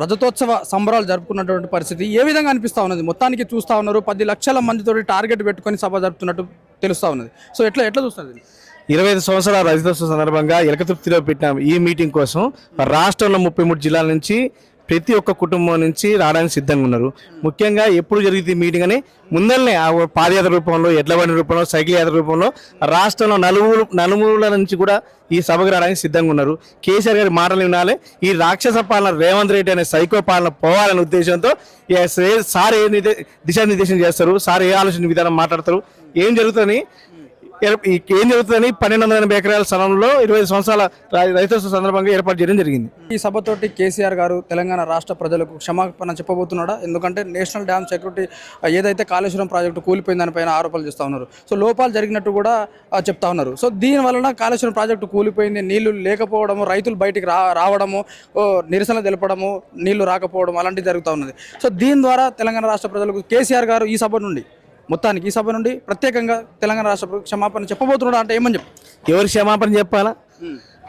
రజతోత్సవ సంబరాలు జరుపుకున్నటువంటి పరిస్థితి ఏ విధంగా అనిపిస్తా ఉన్నది? మొత్తానికి చూస్తా ఉన్నారు పది లక్షల మందితో టార్గెట్ పెట్టుకొని సభ జరుపుతున్నట్టు తెలుస్తూ ఉన్నది. సో ఎట్లా ఎట్లా చూస్తుంది ఇరవై ఐదు సంవత్సరాల రజతోత్సవ సందర్భంగా ఎలకతృప్తిలో పెట్టిన ఈ మీటింగ్ కోసం. రాష్ట్రంలో ముప్పై మూడు జిల్లాల నుంచి ప్రతి ఒక్క కుటుంబం నుంచి రావడానికి సిద్ధంగా ఉన్నారు. ముఖ్యంగా ఎప్పుడు జరిగింది మీటింగ్ అని ముందరనే ఆ పాదయాత్ర రూపంలో ఎడ్లబండి రూపంలో సైకిల్ యాత్ర రూపంలో రాష్ట్రంలో నలుమూల నలుమూల నుంచి కూడా ఈ సభకు రావడానికి సిద్ధంగా ఉన్నారు. కేసీఆర్ గారి మాటలు వినాలి. ఈ రాక్షస పాలన రేవంత్ రెడ్డి అనే సైకో పాలన పోవాలనే ఉద్దేశంతో సార్ ఏ నిర్దే- దిశానిర్దేశం చేస్తారు సార్ ఏ ఆలోచన విధానం మాట్లాడతారు ఏం జరుగుతుందని ఏం జరుగుతుందని పన్నెండు వందల ఎనభై ఎకరాల స్థలంలో ఇరవై సంవత్సరాల రైతోత్సవ సందర్భంగా ఏర్పాటు చేయడం జరిగింది. ఈ సభతోటి కేసీఆర్ గారు తెలంగాణ రాష్ట్ర ప్రజలకు క్షమాపణ చెప్పబోతున్నాడా? ఎందుకంటే నేషనల్ డ్యామ్ సెక్యూరిటీ ఏదైతే కాళేశ్వరం ప్రాజెక్టు కూలిపోయిన దానిపైన ఆరోపణలు చేస్తూ ఉన్నారు. సో లోపాలు జరిగినట్టు కూడా చెప్తా ఉన్నారు. సో దీని వలన కాళేశ్వరం ప్రాజెక్టు కూలిపోయింది నీళ్ళు లేకపోవడము రైతులు బయటికి రా రావడము ఓ, నిరసన తెలపడము నీళ్ళు రాకపోవడం అలాంటివి జరుగుతూ ఉన్నది. సో దీని ద్వారా తెలంగాణ రాష్ట్ర ప్రజలకు కేసీఆర్ గారు ఈ సభ నుండి మొత్తానికి ఈ సభ నుండి ప్రత్యేకంగా తెలంగాణ రాష్ట్ర క్షమాపణ చెప్పబోతున్నాడా అంటే ఏమని చెప్పు? ఎవరు క్షమాపణ చెప్పాలా?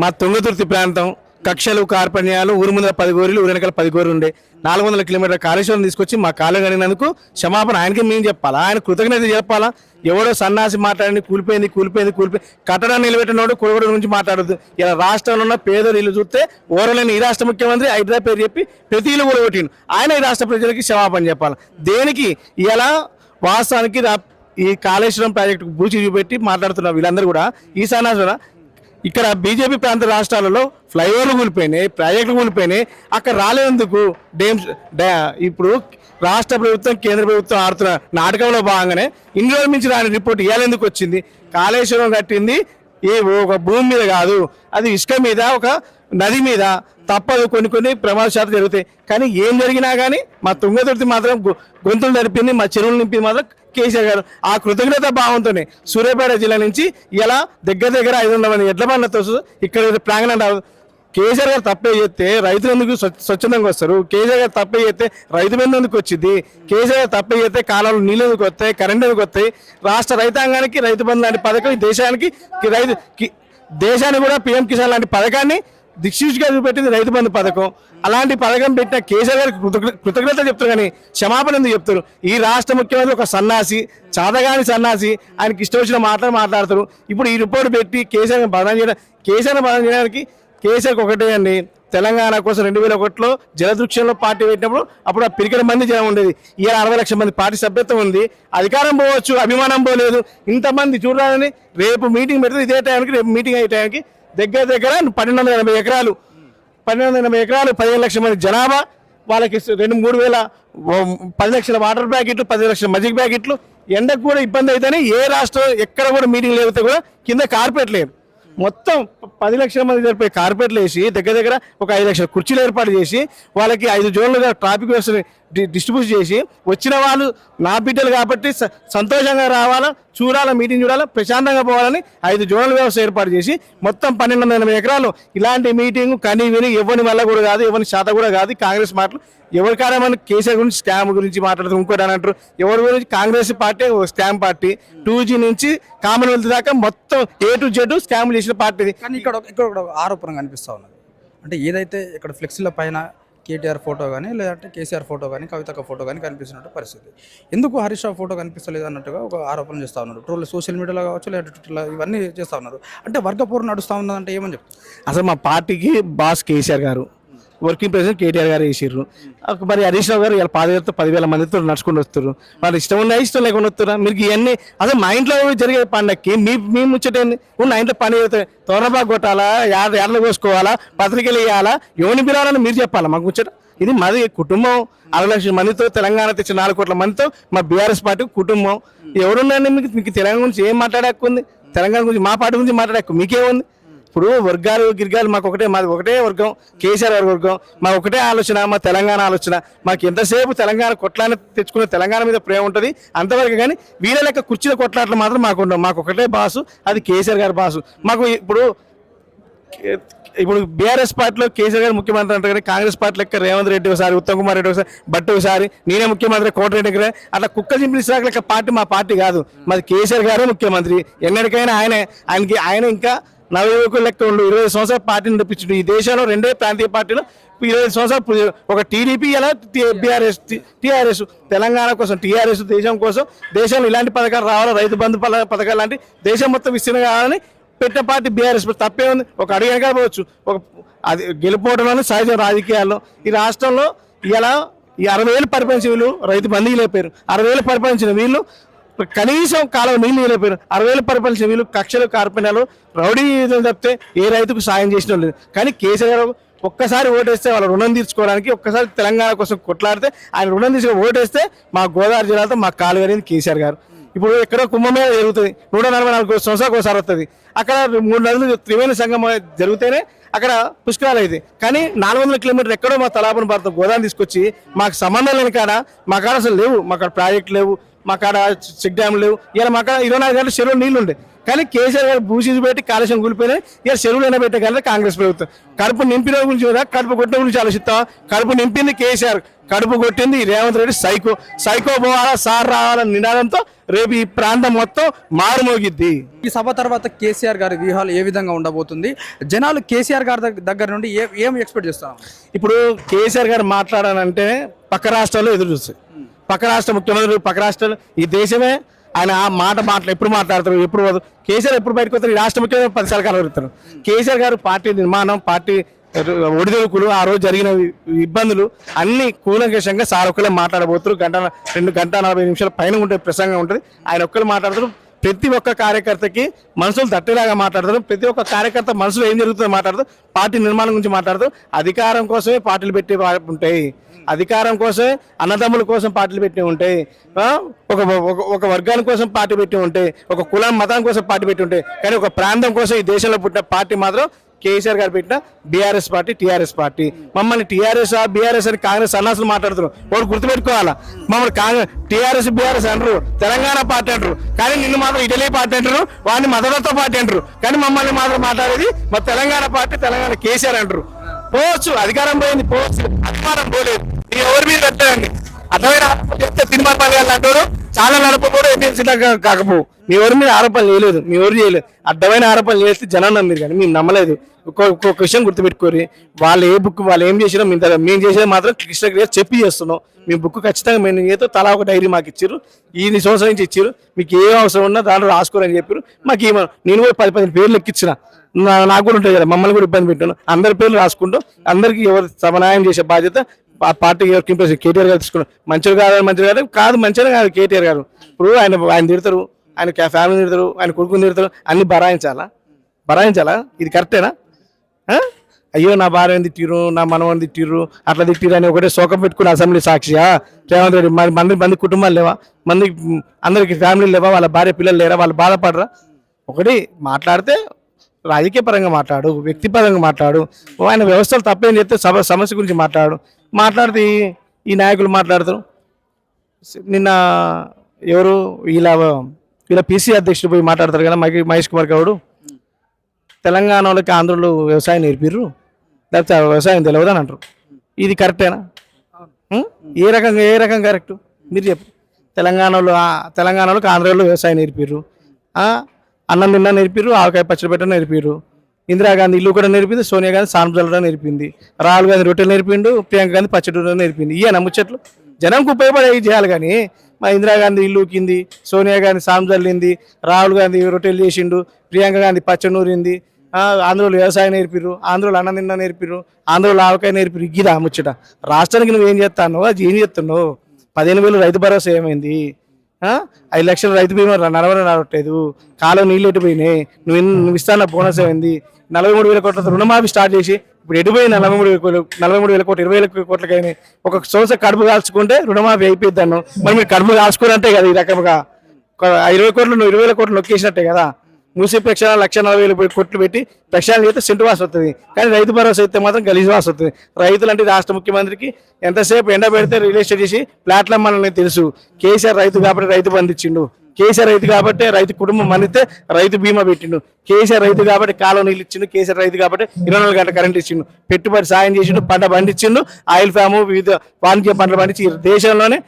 మా తుంగతుర్తి ప్రాంతం కక్షలు కార్పణ్యాలు ఊరు ముందర పది గోరీలు ఊరు వెనకాల పది గోరీలు ఉండే. నాలుగు వందల కిలోమీటర్ కాళేశ్వరం తీసుకొచ్చి మా కాలు కడిగినందుకు క్షమాపణ ఆయనకి మేము చెప్పాలా? ఆయన కృతజ్ఞత చెప్పాలా? ఎవడో సన్నాసి మాట్లాడి కూలిపోయింది కూలిపోయింది కూలిపోయి కట్టడాన్ని నిలబెట్టినోడు కుడగడ గురించి మాట్లాడద్దు. ఇలా రాష్ట్రంలో ఉన్న పేదలు ఇల్లు చూస్తే ఓరలేని ఈ రాష్ట్ర ముఖ్యమంత్రి హైదరాబాద్ పేరు చెప్పి ప్రతి ఇల్లు కూడా కొట్టిండు. ఆయన ఈ రాష్ట్ర ప్రజలకి క్షమాపణ చెప్పాలి? దేనికి? ఇలా వాస్తవానికి రా- ఈ కాళేశ్వరం ప్రాజెక్టు బూచి చూపెట్టి మాట్లాడుతున్న వీళ్ళందరూ కూడా ఈ ఇక్కడ బీజేపీ ప్రాంత రాష్ట్రాలలో ఫ్లైఓవర్లు కూలిపోయినాయి ప్రాజెక్టులు కూలిపోయినాయి. అక్కడ రాలేందుకు డేమ్స్ ఇప్పుడు రాష్ట్ర ప్రభుత్వం కేంద్ర ప్రభుత్వం ఆడుతున్న నాటకంలో భాగంగానే ఇన్ని రోజుల నుంచి రాని రిపోర్ట్ ఇవ్వాలెందుకు వచ్చింది? కాళేశ్వరం కట్టింది ఏ ఒక భూమి మీద కాదు. అది ఇసుక మీద ఒక నది మీద తప్పదు కొన్ని కొన్ని ప్రమాదశాతం జరుగుతాయి. కానీ ఏం జరిగినా కానీ మా తుంగతుర్తి మాత్రం గొ- గొంతులు నడిపింది మా చెరువులు నింపింది మాత్రం కేసీఆర్ గారు. ఆ కృతజ్ఞత భావంతోనే సూర్యాపేట జిల్లా నుంచి ఇలా దగ్గర దగ్గర ఐదు వందల మంది ఎడ్ల బండ్లతో ఇక్కడ ప్రాంగణం రావు కేసీఆర్ గారు తప్పే చేస్తే రైతులు ఎందుకు స్వచ్ఛందంగా వస్తారు? కేసీఆర్ గారు తప్పే చేస్తే రైతు మీద ఎందుకు వచ్చింది? కేసీఆర్ గారు తప్పే చేస్తే కాలంలో నీళ్ళు ఎందుకు వస్తాయి? కరెంట్ ఎందుకు వస్తాయి? రాష్ట్ర రైతాంగానికి రైతు బంధు లాంటి పథకం దేశానికి రైతు కి- దేశానికి కూడా పిఎం కిసాన్ లాంటి పథకాన్ని దిక్సూచిగా చూపెట్టింది రైతు బంధు పథకం. అలాంటి పథకం పెట్టిన కేసీఆర్ గారికి కృతజ్ఞత చెప్తారు కానీ క్షమాపణ ఎందుకు చెప్తారు? ఈ రాష్ట్ర ముఖ్యమంత్రి ఒక సన్నాసి చాదగాని సన్నాసి ఆయనకి ఇష్టం వచ్చిన మాటలు మాట్లాడతారు. ఇప్పుడు ఈ రిపోర్ట్ పెట్టి కేసీఆర్ని బదనం చేయడం కేసీఆర్ బదనం చేయడానికి కేసీఆర్కి ఒకటే అండి. తెలంగాణ కోసం రెండు వేల ఒకటిలో జలదృక్షంలో పార్టీ పెట్టినప్పుడు అప్పుడు ఆ పిరికల మంది జనం ఉండేది. ఇవాళ అరవై లక్షల మంది పార్టీ సభ్యత్వం ఉంది. అధికారం పోవచ్చు అభిమానం పోలేదు. ఇంతమంది చూడాలని రేపు మీటింగ్ పెడితే ఇదే టైంకి రేపు మీటింగ్ అయ్యే టైంకి దగ్గర దగ్గర పన్నెండు వందల ఎనభై ఎకరాలు. పన్నెండు వందల ఎనభై ఎకరాలు పదిహేను లక్షల మంది జనాభా. వాళ్ళకి రెండు మూడు వేల పది లక్షల వాటర్ ప్యాకెట్లు పది లక్షల మజిక్ ప్యాకెట్లు. ఎండకు కూడా ఇబ్బంది అవుతాయని ఏ రాష్ట్రం ఎక్కడ కూడా మీటింగ్ లేకపోతే కూడా కింద కార్పెట్ లేదు. మొత్తం పది లక్షల మంది జరిపే కార్పెట్లు వేసి దగ్గర దగ్గర ఒక ఐదు లక్షల కుర్చీలు ఏర్పాటు చేసి వాళ్ళకి ఐదు జోన్లుగా ట్రాఫిక్ వ్యవస్థని డిస్ట్రిబ్యూట్ చేసి వచ్చిన వాళ్ళు నా బిడ్డలు కాబట్టి స- సంతోషంగా రావాలా చూడాలా మీటింగ్ చూడాలా ప్రశాంతంగా పోవాలని ఐదు జోనల్ వ్యవస్థ ఏర్పాటు చేసి మొత్తం పన్నెండు వందల ఎనభై ఎకరాలు ఇలాంటి మీటింగ్ కని విని ఎవరిని వల్ల కూడా కాదు ఎవరిని శాత కూడా కాదు కాంగ్రెస్ మాటలు ఎవరి కారణమని కేసీఆర్ గురించి స్కామ్ గురించి మాట్లాడుతూ ఇంకోటి అని అంటారు. ఎవరి గురించి? Congress party scam party. Two G నుంచి కామన్వెల్త్ దాకా మొత్తం ఏ టు జెడ్ స్కామ్ చేసిన పార్టీ. కానీ ఇక్కడ ఇక్కడ ఆరోపణ కనిపిస్తూ ఉన్నది. అంటే ఏదైతే ఇక్కడ ఫ్లెక్సీల పైన కేటీఆర్ ఫోటో కానీ లేదంటే కేసీఆర్ ఫోటో కానీ కవితక్క ఫోటో కానీ కనిపిస్తున్నట్టు పరిస్థితి. ఎందుకు హరీష్ రావు ఫోటో కనిపిస్తలేదు అన్నట్టుగా ఒక ఆరోపణ చేస్తూ ఉన్నారు. ట్రోల్ సోషల్ మీడియాలో కావచ్చు లేదంటే ట్విట్టర్లో ఇవన్నీ చేస్తూ ఉన్నారు. అంటే వర్గపూర్ నడుస్తూ ఉన్నదంటే ఏమని చెప్తారు? అసలు మా పార్టీకి బాస్ కేసీఆర్ గారు. వర్కింగ్ ప్రెసిడెంట్ కేటీఆర్ గారు వేసారు మరి హరీష్ రావు గారు ఇలా పాదయాత్ర పదివేల మందితో నడుచుకుని వస్తారు వాళ్ళు ఇష్టం ఉన్నా ఇష్టం లేకుండా వస్తారా మీకు ఇవన్నీ అసలు మా ఇంట్లో జరిగే పండక్కి మీ మీ ముచ్చట ఉన్న ఇంట్లో పని అవుతాయి తోరణబాగ్ కొట్టాలా? యాడ ఎడలు కోసుకోవాలా పత్రికలు వేయాలా ఎవరిని పిలవాలని మీరు చెప్పాలా మాకు ముచ్చట? ఇది మాది కుటుంబం. అరవై లక్షల మందితో తెలంగాణ తెచ్చిన నాలుగు కోట్ల మందితో మా బీఆర్ఎస్ పార్టీ కుటుంబం. ఎవరున్నారని మీకు? మీకు తెలంగాణ గురించి ఏం మాట్లాడక్కుంది తెలంగాణ గురించి మా పార్టీ గురించి మాట్లాడక్కు మీకేముంది? ఇప్పుడు వర్గాలు గిర్గాలు మాకు ఒకటే మాది ఒకటే వర్గం కేసీఆర్ గారి వర్గం. మా ఒకటే ఆలోచన మా తెలంగాణ ఆలోచన. మాకు ఎంతసేపు తెలంగాణ కొట్లాన్ని తెచ్చుకునే తెలంగాణ మీద ప్రేమ ఉంటుంది? అంతవరకు కానీ వీళ్ళ లెక్క కుర్చీల కొట్లాట్లు మాత్రం మాకు ఉండవు. మాకు ఒకటే బాసు అది కేసీఆర్ గారి బాసు. మాకు ఇప్పుడు ఇప్పుడు బీఆర్ఎస్ పార్టీలో కేసీఆర్ గారు ముఖ్యమంత్రి అంటారు కానీ కాంగ్రెస్ పార్టీ లెక్క రేవంత్ రెడ్డి ఒకసారి ఉత్తమ్ కుమార్ రెడ్డి ఒకసారి బట్టి ఒకసారి నేనే ముఖ్యమంత్రి కోటరెడ్డి గారే అట్లా కుక్క చింపిన లెక్క పార్టీ మా పార్టీ కాదు. మాది కేసీఆర్ గారే ముఖ్యమంత్రి. ఎన్నటికైనా ఆయనే. ఆయనకి ఆయన ఇంకా నవయువకులు లెక్క ఉండు. ఇరవై సంవత్సరాలు సంవత్సరాల పార్టీని తప్పించుడు. ఈ దేశంలో రెండే ప్రాంతీయ పార్టీలు ఇరవై సంవత్సరాలు ఒక టీడీపీ ఎలా బీఆర్ఎస్ టీఆర్ఎస్ తెలంగాణ కోసం టీఆర్ఎస్ దేశం కోసం దేశంలో ఇలాంటి పథకాలు రావాలి? రైతు బంధు పథకాలు లాంటి దేశం మొత్తం విస్తీర్ణం కావాలని పెట్టిన పార్టీ బీఆర్ఎస్. తప్పే ఉంది. ఒక అడుగు కావచ్చు పోవచ్చు. ఒక అది గెలుపోవడంలోనే సహజం రాజకీయాల్లో ఈ రాష్ట్రంలో ఇలా ఈ అరవై వేలు పరిపాలించిన వీళ్ళు రైతు బందీ లేపారు అరవై వేలు పరిపాలించిన వీళ్ళు కనీసం కాలం నీళ్ళు లేపారు అరవై వేలు పరిపాలించిన వీళ్ళు కక్షలు కార్పెంటాలు రౌడీ తప్పితే ఏ రైతుకు సాయం చేసిన లేదు కానీ కేసీఆర్ గారు ఒక్కసారి ఓటేస్తే వాళ్ళ రుణం తీర్చుకోవడానికి ఒక్కసారి తెలంగాణ కోసం కొట్లాడితే ఆయన రుణం తీసుకుని ఓటేస్తే మా గోదావరి జిల్లాతో మా కాలు అనేది కేసీఆర్ గారు. ఇప్పుడు ఎక్కడో కుంభమేళ జరుగుతుంది. నూట నలభై నాలుగు సంవత్సరాలకు ఒకసారి వస్తుంది. అక్కడ మూడు నదులు త్రివేణి సంఘం జరిగితేనే అక్కడ పుష్కరాలు అయితే కానీ నాలుగు వందల కిలోమీటర్లు ఎక్కడో మా తలాపన భారత గోదావరి తీసుకొచ్చి మాకు సంబంధం లేని కాడ మా కాడ అసలు లేవు. మా కాడ ప్రాజెక్ట్ లేవు. మా కాడ చెక్ డ్యామ్ లేవు. ఇలా మా కాడ ఇరవై నాలుగు గంటలు చెరువు నీళ్ళు ఉండే కానీ కేసీఆర్ గారు భూసీజు పెట్టి కాలుష్యం కూలిపోయినాయి. ఇలా చెరువులు ఎండబెట్టే కానీ కాంగ్రెస్ ప్రభుత్వం. కడుపు నింపిన గురించి కదా కడుపు కొట్టిన గురించి ఆలోచిస్తాం. కడుపు నింపింది కేసీఆర్. కడుపు కొట్టింది రేవంత్ రెడ్డి సైకో. సైకో పోవాలా సార్ రావాలన్న నినాదంతో రేపు ఈ ప్రాంతం మొత్తం మారుమోగిద్ది. ఈ సభ తర్వాత కేసీఆర్ గారి వ్యూహాలు ఏ విధంగా ఉండబోతుంది? జనాలు కేసీఆర్ గారి దగ్గ- దగ్గర నుండి ఏ ఏం ఎక్స్పెక్ట్ చేస్తాం ఇప్పుడు కేసీఆర్ గారు మాట్లాడాలంటే పక్క రాష్ట్రాల్లో ఎదురు చూస్తాయి పక్క రాష్ట్ర ముఖ్యమంత్రులు పక్క రాష్ట్రాలు ఈ దేశమే. ఆయన ఆ మాట మాటలు ఎప్పుడు మాట్లాడతారు ఎప్పుడు కేసీఆర్ ఎప్పుడు బయటకు వస్తారు? ఈ రాష్ట్ర ముఖ్యమంత్రి పదిసార్లు కలవరుతారు కేసీఆర్ గారు పార్టీ నిర్మాణం పార్టీ ఒడిదొడుకులు ఆ రోజు జరిగిన ఇబ్బందులు అన్ని కూలంకషంగా సార్ ఒక్కలే మాట్లాడబోతారు. గంట రెండు గంట నలభై నిమిషాల పైన ఉంటే ప్రసంగం ఉంటుంది. ఆయన ఒక్కరు మాట్లాడుతారు. ప్రతి ఒక్క కార్యకర్తకి మనసులు తట్టేలాగా మాట్లాడతారు. ప్రతి ఒక్క కార్యకర్త మనసులో ఏం జరుగుతుందో మాట్లాడతారు పార్టీ నిర్మాణం గురించి మాట్లాడతారు అధికారం కోసమే పార్టీలు పెట్టి ఉంటాయి. అధికారం కోసమే అన్నదమ్ముల కోసం పార్టీలు పెట్టి ఉంటాయి. ఒక ఒక- ఒక వర్గాని కోసం పార్టీ పెట్టి ఉంటాయి. ఒక కులం మతం కోసం పార్టీ పెట్టి ఉంటాయి. కానీ ఒక ప్రాంతం కోసం ఈ దేశంలో పుట్టిన పార్టీ మాత్రం కేసీఆర్ గారు పెట్టిన బీఆర్ఎస్ పార్టీ టీఆర్ఎస్ పార్టీ. మమ్మల్ని టీఆర్ఎస్ బీఆర్ఎస్ అని కాంగ్రెస్ సన్నాసులు మాట్లాడుతున్నారు. వాడు గుర్తుపెట్టుకోవాలా? మమ్మల్ని కాంగ్రెస్ టీఆర్ఎస్ బీఆర్ఎస్ అంటారు. తెలంగాణ పార్టీ అంటారు. కానీ నిన్ను మాత్రం ఇటలీ పార్టీ అంటారు. వాడిని మదనతో పార్టీ అంటారు. కానీ మమ్మల్ని మాత్రం మాట్లాడేది మా తెలంగాణ పార్టీ తెలంగాణ కేసీఆర్ అంటారు. పోవచ్చు అధికారం పోయింది పోవచ్చు. అధికారం పోలేదు. ఎవరి మీద పెట్టండి అర్థమైన చెప్తే తిరుమల పల్లి అంటారు. చాలా నడప కూడా కాకపోవు. మీ ఎవరి మీద ఆరోపణలు చేయలేదు మీ ఎవరు చేయలేదు. అర్థమైన ఆరోపణలు చేస్తే జనం నమ్మిరు కానీ మేము నమ్మలేదు. ఒక్కొక్క విషయం గుర్తుపెట్టుకోరి. వాళ్ళు ఏ బుక్ వాళ్ళు ఏం చేసినా మేము మేము చేసేది మాత్రం కృష్ణ క్రియ చెప్పి చేస్తున్నాం. మీ బుక్ ఖచ్చితంగా మేము ఏదో తలా ఒక డైరీ మాకు ఇచ్చారు ఈ సంవత్సరం నుంచి ఇచ్చారు మీకు ఏ అవసరం ఉన్నా దాంట్లో రాసుకోరని చెప్పారు మాకు ఏమో నేను కూడా పది పది పేర్లు ఎక్కించిన నాకు కూడా ఉంటాయి కదా మమ్మల్ని కూడా ఇబ్బంది పెట్టాను. అందరి పేర్లు రాసుకుంటూ అందరికీ ఎవరు సమన్వయం చేసే బాధ్యత ఆ పార్టీకి ఎవరికి ఇంప్రెస్ కేటీఆర్ గారు తీసుకున్నారు. మంచిగా కాదు మంచిగా కాదు కాదు మంచిగా కాదు కేటీఆర్ గారు. ఇప్పుడు ఆయన ఆయన తిడతారు. ఆయన ఫ్యామిలీ తిడతారు ఆయన కొడుకుని తిడతారు అన్ని బరాయించాలా? బరాయించాలా? ఇది కరెక్టేనా అయ్యో నా భార్యని తిట్టిరు నా మనవని తిట్టిరు అట్లా తిట్టిరు అని ఒకటే శోకం పెట్టుకుని అసెంబ్లీ సాక్షియా? రేవంత్ రెడ్డి మరి మంది మంది కుటుంబాలు లేవా? మంది అందరికి ఫ్యామిలీ లేవా? వాళ్ళ భార్య పిల్లలు లేరా? వాళ్ళు బాధపడరా? ఒకటి మాట్లాడితే రాజకీయ పరంగా మాట్లాడు వ్యక్తిపరంగా మాట్లాడు. ఆయన వ్యవస్థలు తప్పేం చెప్తే సభ సమస్య గురించి మాట్లాడు. మాట్లాడితే ఈ- ఈ నాయకులు మాట్లాడతారు. నిన్న ఎవరు? వీళ్ళ వీళ్ళ పీసీ అధ్యక్షుడు పోయి మాట్లాడతారు కదా మహి- మహేష్ కుమార్ గౌడ్. తెలంగాణ వాళ్ళకి ఆంధ్రలో వ్యవసాయం నేర్పిర్రు. లేకపోతే వ్యవసాయం తెలియదు అని అంటారు. ఇది కరెక్టేనా? ఏ రకంగా ఏ రకం కరెక్ట్? మీరు చెప్పు. తెలంగాణలో తెలంగాణలోకి ఆంధ్రాలో వ్యవసాయం నేర్పిర్రు? అన్నం తిన్నా నేర్పిర్రు ఆవకాయ పచ్చడి పెట్టడం నేర్పిర్రు. ఇందిరాగాంధీ ఇల్లు కూడా నేర్పింది సోనియా గాంధీ సానం చల్లడం నేర్పింది. రాహుల్ గాంధీ రొట్టెలు నేర్పిండు ప్రియాంక గాంధీ పచ్చడి నేర్పింది. ఇయ్య ముచ్చట్లు? జనంకు ఉపయోగపడే చేయాలి కానీ మా ఇందిరాగాంధీ ఇల్లు కింది సోనియా గాంధీ సాంజల్లింది రాహుల్ గాంధీ రొట్టెలు చేసిండు ప్రియాంక గాంధీ పచ్చనూరింది ఆంధ్రలో వ్యవసాయం నేర్పిర్రు ఆంధ్రలో అన్న నిన్న నేర్పిర్రు ఆంధ్రలో ఆవకాయ నేర్పిరు ఇగిరా ముచ్చట. రాష్ట్రానికి నువ్వు ఏం చేస్తాను అది ఏం చేస్తున్నావు? పదిహేను వేలు రైతు భరోసా ఏమైంది? ఐదు లక్షలు రైతు బీమా నడవడం రావట్లేదు. కాలం నీళ్ళు ఎట్టిపోయినాయి నువ్వు నువ్వు ఇస్తాన బోనస్ ఏమైంది? నలభై మూడు వేల కోట్ల రుణమాఫీ స్టార్ట్ చేసి ఇప్పుడు ఎటుపోయి నలభై మూడు కోట్లు నలభై మూడు వేల కోట్లు ఇరవై వేల కానీ ఒక సంవత్సరం కడుపు కాల్చుకుంటే రుణమాఫీ అయిపోయింది మరి మీరు కడుపు కాల్చుకోరంటే కదా ఈ రకంగా. ఒక ఇరవై కోట్లు నువ్వు ఇరవై వేల కోట్లు నొక్కేసినట్టే కదా. మూసీ ప్రక్షాళన లక్ష నలభై వేల పెట్టి పెట్టి ప్రక్షాళన చేస్తే సెంటు వాస వస్తుంది. కానీ రైతు భరోసా అయితే మాత్రం గలీజ్ వాస వస్తుంది. రైతులు అంటే రాష్ట్ర ముఖ్యమంత్రికి ఎంతసేపు ఎండ పెడితే రియల్ ఎస్టేట్ చేసి ప్లాట్ల మనల్ని తెలుసు. కేసీఆర్ రైతు కాబట్టి రైతు బంధించిండు. కేసీఆర్ రైతు కాబట్టి రైతు కుటుంబం మనితే రైతు బీమా పెట్టిండు. కేసీఆర్ రైతు కాబట్టి కాలం నీళ్ళు ఇచ్చిండు. కేసీఆర్ రైతు కాబట్టి ఇరవై నాలుగు గంటల కరెంట్ ఇచ్చిండు. పెట్టుబడి సాయం చేసిండు పంట పండించిండు ఆయిల్ ఫాము వివిధ వాణిజ్య పంటలు పండించి దేశంలోనే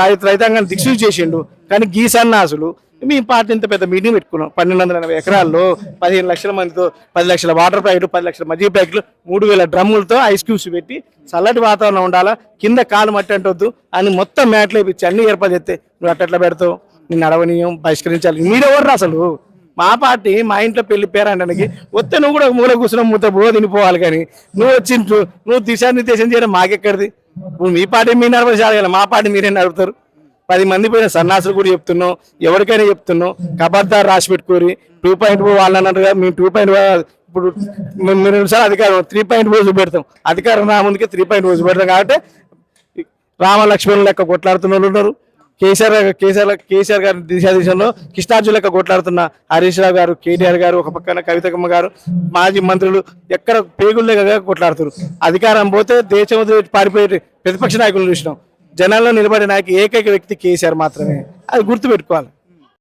రైతు రైతాంగాన్ని దిక్సూచి చేసిండు. కానీ గీ సన్నాసులు మీ పార్టీ ఇంత పెద్ద మీటింగ్ పెట్టుకున్నాం. పన్నెండు వందల ఎనభై ఎకరాల్లో పదిహేను లక్షల మందితో పది లక్షల వాటర్ ప్యాకెట్ పది లక్షల మజ్జిగ ప్యాకెట్లు మూడు వేల డ్రమ్ములతో ఐస్ క్యూబ్స్ పెట్టి చల్లటి వాతావరణం ఉండాలా? కింద కాలు మట్టి అంటొద్దు. అని మొత్తం మ్యాట్లు వేపించి అన్ని ఏర్పాటు చేస్తే నువ్వు అట్టట్లా పెడతావు. నేను అడవనీయం బహిష్కరించాలి. మీరెవరు అసలు? మా పార్టీ మా ఇంట్లో పెళ్ళి పేరంటానికి వస్తే నువ్వు కూడా మూల కూర్చున్న మూత బో తినిపోవాలి కానీ. నువ్వు వచ్చి నువ్వు- దిశానిర్దేశం చేయడం మాకెక్కడిది? మీ పార్టీ మీరు నడవచ్చు చాలు మా పార్టీ మీరే నడుపుతారు. పది మంది పోయిన సన్నాసులు కూడా చెప్తున్నాం ఎవరికైనా చెప్తున్నాం కబర్దార్ రాసి పెట్టుకోరి టూ పాయింట్ ఫోర్ వాళ్ళు అన్నట్టుగా మేము టూ పాయింట్ ఇప్పుడు మేము మీరు సార్ అధికారం త్రీ పాయింట్ ఫోర్ చూపెడతాం. అధికారం రాముందుకే త్రీ పాయింట్ ఫోర్ చూపెడతాం కాబట్టి రామ లెక్క కొట్లాడుతున్న వాళ్ళు ఉన్నారు. కేసీఆర్ కేసీఆర్ కేసీఆర్ గారి దిశాదిశలో కృష్ణార్జున లెక్క కొట్లాడుతున్న హరీష్ రావు గారు కేటీఆర్ గారు ఒక పక్కన కవితకమ్మ గారు మాజీ మంత్రులు ఎక్కడ పేగుళ్ళగా కొట్లాడుతారు. అధికారం పోతే దేశం వదిలి పారిపోయే ప్రతిపక్ష నాయకులు చూసినాం. జనాల్లో నిలబడే నాయకు ఏకైక వ్యక్తి కేసీఆర్ మాత్రమే. అది గుర్తుపెట్టుకోవాలి.